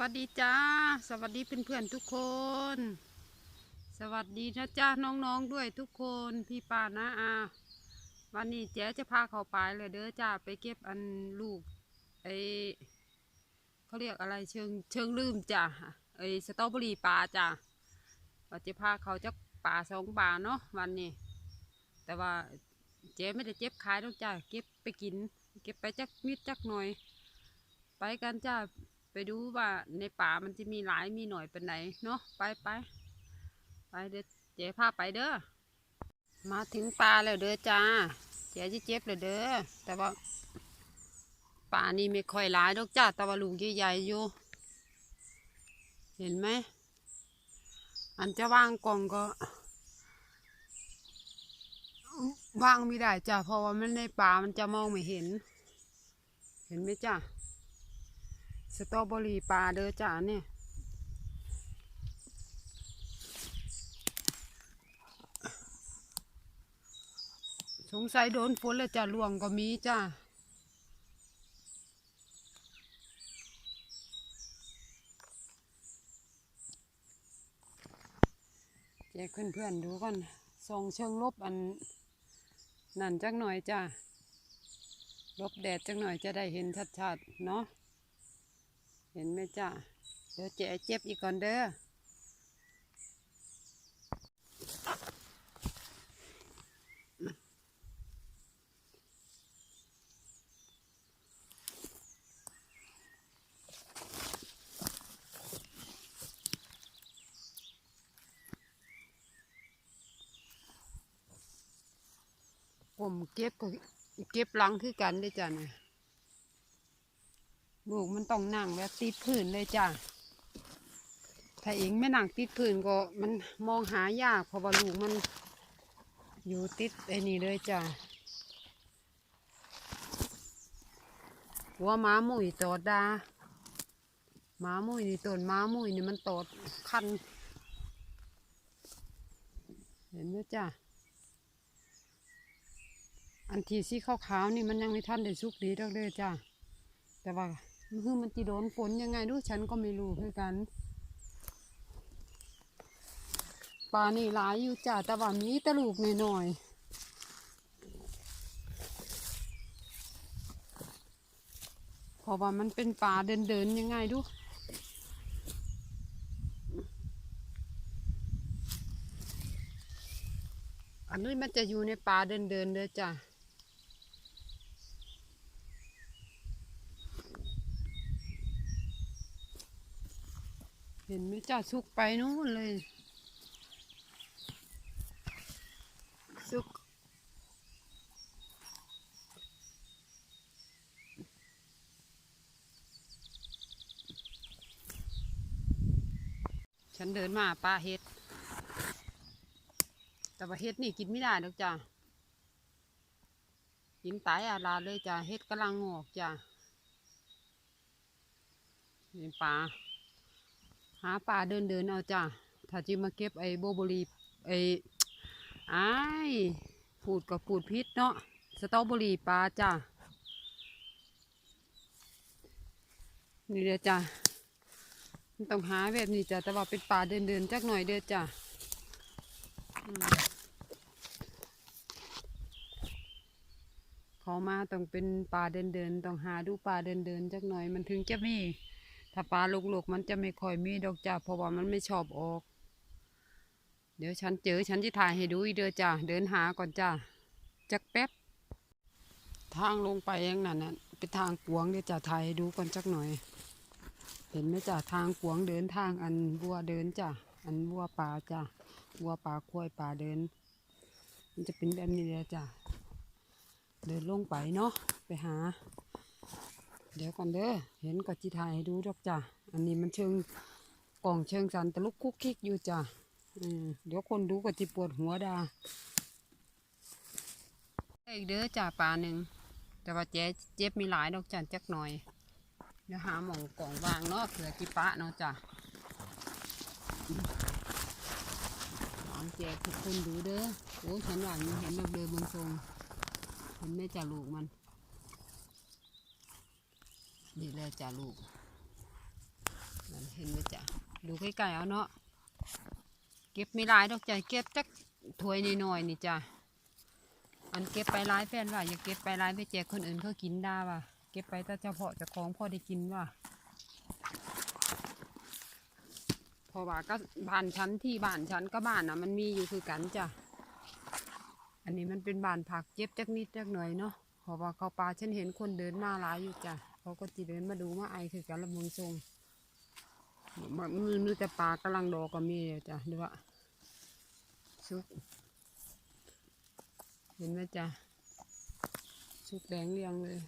วัสดีจ้า สวัสดีเพื่อนๆทุกคน สวัสดีนะจ้าน้องๆด้วยทุกคนพี่ป้านะอาวันนี้เจ๊จะพาเขาไปเลยเด้อจ้าไปเก็บอันลูกไอเขาเรียกอะไรเชิงเชิงลืมจ้าไอสตรอเบอรี่ปลาจ้าว่าจะพาเขาจะป่าสองป่าเนาะวันนี้ แต่ว่าเจ๊ไม่ได้เจ็บขายหรอกจ้าเก็บไปกิน เก็บไปจักนิดจักหน่อย ไปกันจ้า ไปดูว่าในป่ามันจะมีหลายมีหน่อยเป็นไหนเนาะไปไปไปเด้อเจ๊พาไปเด้อมาถึงป่าแล้วเด้อจ้าเจ๊จะเจ็บเลยเด้อแต่ว่าป่านี่ไม่ค่อยหลายดอกจ้าแต่ว่าลูกใหญ่ๆอยู่ เห็นไหมอันจะวางกล่องก็วางไม่ได้จ้าเพราะว่ามันในป่ามันจะมองไม่เห็น เห็นไหมจ้า สตรอเบอรี่ปลาเด้อจ้าเนี่ยสงสัยโดนฝนแล้วจ้าล่วงก็มีจ้าแจกเพื่อนๆดูก่อนส่องเชิงลบอันนั่นจักหน่อยจ้าลบแดดจักหน่อยจะได้เห็นชัดๆ เนาะ เห็นไหมจ้าเดี๋ยวเจ๊เจ็บอีกก่อนเด้อผมเก็บก็เก็บหลังคือกันเด้จ้าเนี่ย ลูกมันต้องนั่งแบบติดพื้นเลยจ้ะถ้าเองไม่นั่งติดพื้นก็มันมองหายากเพราะว่าลูกมันอยู่ติดไอ้นี่เลยจ้ะหัวม้ามุยตอดดาม้ามุยนี่ต้นม้ามุยนี่มันตอดคัน เห็นไหมจ้ะอันที่สีขาวๆนี่มันยังไม่ทันได้สุกดีดอกเลยจ้ะแต่ว่า คือมันจะโดนฝนยังไงดูฉันก็ไม่รู้คือกันปลานี่หลายอยู่จ้าแต่ว่ามีตะลูกหน่อยๆเพราะว่ามันเป็นป่าเดินๆยังไงดูอันนี้มันจะอยู่ในป่าเดินๆเด้อจ้า ห็นไหมจ้าสุกไปนู้นเลยสุก ฉันเดินมาปลาเห็ด แต่ว่าเห็ดนี่กินไม่ได้หรอกจ้ากินตายอาลาเลยจ้าเห็ดกำลังงอกจ้านี่ปลา หาปลาเดินเดินเอาจ้ะถ้าจิมาเก็บไอ้โบโบลีไอ้ไอ้ายพูดกับพูดพิษเนาะสตอเบอรี่ปลาจ้ะนี่เด้อจ้ะมันต้องหาแบบนี้จ้ะแต่ว่าเป็นปลาเดินเดินๆจักหน่อยเด้อจ้ะเขามาต้องเป็นปลาเดินเดินๆต้องหาดูปลาเดินเดินๆจักหน่อยมันถึงจะมี ถ้าปลาลูกๆ มันจะไม่ค่อยมีดอกจ้าเพราะว่ามันไม่ชอบออก เดี๋ยวฉันเจอฉันจะถ่ายให้ดูอีเด้อจ้าเดินหาก่อนจ้าจักแป๊บ ทางลงไปอย่างนั้นน่ะเป็นทางกวงเดี๋ยวจะถ่ายให้ดูก่อนจักหน่อย เห็นไหมจ้าทางกวงเดินทางอันบัวเดินจ้าอันบัวป่าจ้าบัวป่าควายป่าเดิน มันจะเป็นแบบนี้เลยจ้าเดินลงไปเนาะไปหา เดี๋ยวก่อนเด้อเห็นก็จิถ่ายให้ดูดอกจ้ะอันนี้มันเชิงกล่องเชิงสันตะลุกคุกคิกอยู่จ้ะเดี๋ยวคนดูก็จิปวดหัวดาอีกเด้อจ้ะปลาหนึ่งแต่ว่าเจ๊เจ็บมีหลายดอกจ้ะจักหน่อยเดี๋ยวหาหม่องกล่องวางเนาะเผื่อจิปะเนาะจ้ะหวานแจกทุกคนดูเด้อโอ้ฉันหวานเห็นดอกเดินบนทรงเห็นไหมจ้ะลูกมัน นี่เลยจ้าลูกมันเห็นไหมจ้ะดูใกล้ๆเอาเนาะเก็บไม่หลายดอกจ้ะเก็บจักถ้วยน้อยๆนี่จ้ะอันเก็บไปหลายแฟนว่าอย่าเก็บไปหลายไปแจกคนอื่นเขากินได้ว่ะเก็บไปแต่เฉพาะจ้าของพ่อได้กินว่ะพราะว่าก็บ้านชั้นที่บ้านชั้นก็บ้านอะมันมีอยู่คือกันจ้ะอันนี้มันเป็นบ้านผักเจ็บจักนิดจักหน่อยเนาะพราะว่าเขาปลาฉันเห็นคนเดินมาหลายอยู่จ้ะ เขาก็จีเดินมาดูมาไอคือกันละเมงทรงมันมือนึกแต่ปลากำลังดอกก็มีจ้ะดูว่าซุกเห็นไหมจ้ะซุกแดงเรียงเลย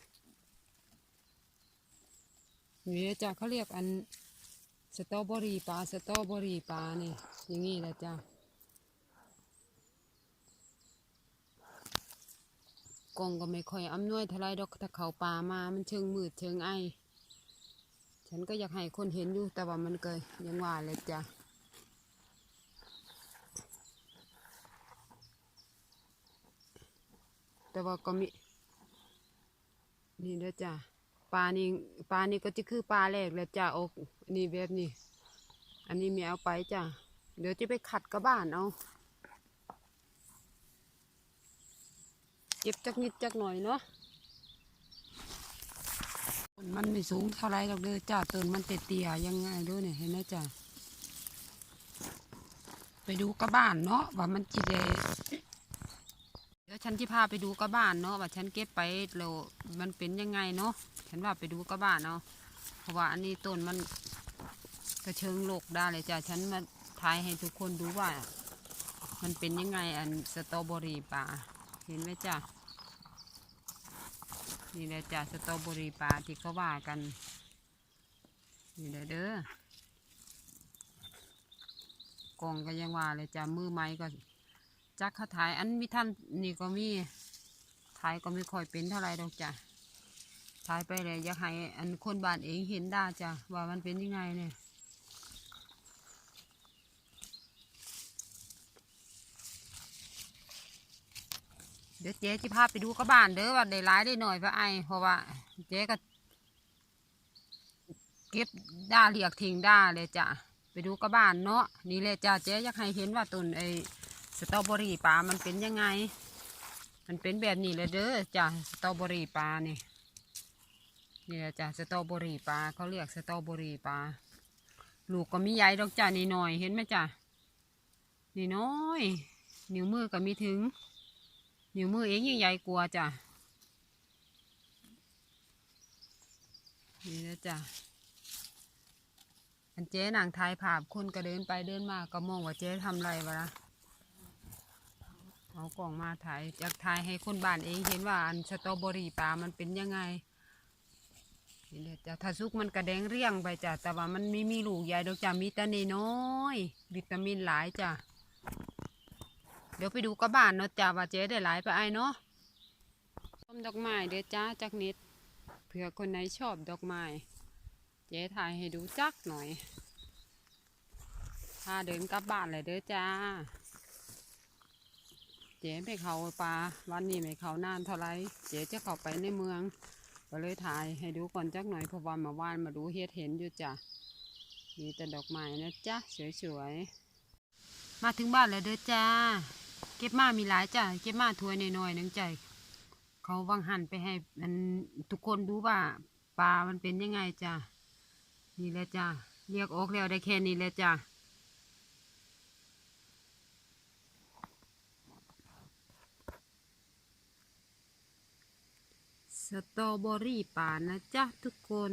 นี่จ้ะเขาเรียกอันสตรอเบอรี่ปลาสตรอเบอรี่ปลานี่อย่างนี้แหละจ้ะ กงก็ไม่ค่อยอำนวยเท่าไรดอกถ้าเขาปลามามันเชิงมืดเชิงไอ ฉันก็อยากให้คนเห็นอยู่แต่ว่ามันเกยยังว่าเลยจ้ะแต่ว่าก็มีนี่เด้อจ้ะปลานี่ปลานี่ก็จะคือปลาแรกแล้วจ้ะอกนี่แบบนี้ อันนี้ม่เอาไปจ้ะเดี๋ยวจะไปขัดกับบ้านเอา เก็บจักนิดจักหน่อยเนาะมันไม่สูงเท่าไรหรอกเด้อจ้าต้นมันเตี้ยๆยังไงด้วยเนี่ยเห็นไหมจ้าไปดูกระบ้านเนาะว่ามันจีเดเดี๋ยวฉันที่พาไปดูกระบ้านเนาะว่าฉันเก็บไปแล้วมันเป็นยังไงเนาะฉันว่าไปดูกระบ้านเนาะเพราะว่าอันนี้ต้นมันกระเชิงโลกได้เลยจ้าฉันมาถ่ายให้ทุกคนดูว่า มันเป็นยังไงอันสตรอเบอรี่ป่าเห็นไหมจ้า นี่แหละจ้ะสตรอเบอรี่ปลาที่เขาว่ากัน นี่แหละเด้อกองก็ยังว่าเลยจ้ะมือไม้ก็จักเขาถ่ายอันมีท่านนี่ก็มีถ่ายก็ไม่ค่อยเป็นเท่าไหรดอกจ้ะถ่ายไปเลยอยากให้อันคนบ้านเองเห็นได้จ้ะว่ามันเป็นยังไงเนี่ย เดี๋ยวเจ๊จะพาไปดูกับบ้านเด้อว่าได้ร้ายได้หน่อยพระไอเพราะว่าเจ๊ก็เก็บด้าเรียกทิ้งด้าเลยจ้ะไปดูกับบ้านเนาะนี่เลยจ้ะเจ๊อยากให้เห็นว่าต้นไอสตรอเบอรี่ปลามันเป็นยังไง มันเป็นแบบนี้เลยเด้อจ้ะสตรอเบอรี่ปลานี่นี่แหละจ้ะสตรอเบอรี่ปลาเขาเรียกสตรอเบอรี่ปลาลูกก็มีใหญ่ดอกจ้ะนี่หน่อยเห็นไหมจ้ะนี่น้อย นิ้วมือก็มีถึง นิ้วมือเองยังใหญ่กว่าจ้ะนี่นะจ้ะอันเจ๊นางทายภาพคนก็เดินไปเดินมาก็มองว่าเจ๊ทำไรวะนะเอากล่องมาถ่ายจากถ่ายให้คนบ้านเองเห็นว่าอันสตรอเบอรี่ปลามันเป็นยังไงนี่แหละจ้ะถ้าซุกมันกระแดงเรียงไปจ้ะแต่ว่ามันไม่มีลูกใหญ่ดอกจ้ะมีแต่น้อย วิตามินหลายจ้ะ เดี๋ยวไปดูกับบ้านเนาะจ้าว่าเจ๊ได้หลายไปไอ้เนาะต้นดอกไม้เด้อจ้าจักนิดเผื่อคนไหนชอบดอกไม้เจ๊ถ่ายให้ดูจักหน่อยพาเดินกลับบ้านเลยเด้อจ้า เจ๊ไม่เขาป่าวันนี้ไม่เขานานเท่าไรเจ๊จะเข้าไปในเมืองก็เลยถ่ายให้ดูก่อนจักหน่อยเพราะว่ามาว่านมาดูเฮ็ดเห็นอยู่จ้ะมีแต่ดอกไม้นะจ๊ะสวยๆมาถึงบ้านแล้วเด้อจ้า เก็บมามีหลายจ้าเก็บมาถ้วยน้อยๆนึงใจเขาวังหันไปให้มันทุกคนดูว่าปลามันเป็นยังไงจ้านี่แหละจ้าเรียกออกแล้วได้แค่นี้แหละจ้าสตรอเบอรี่ป่านะจ๊ะทุกคน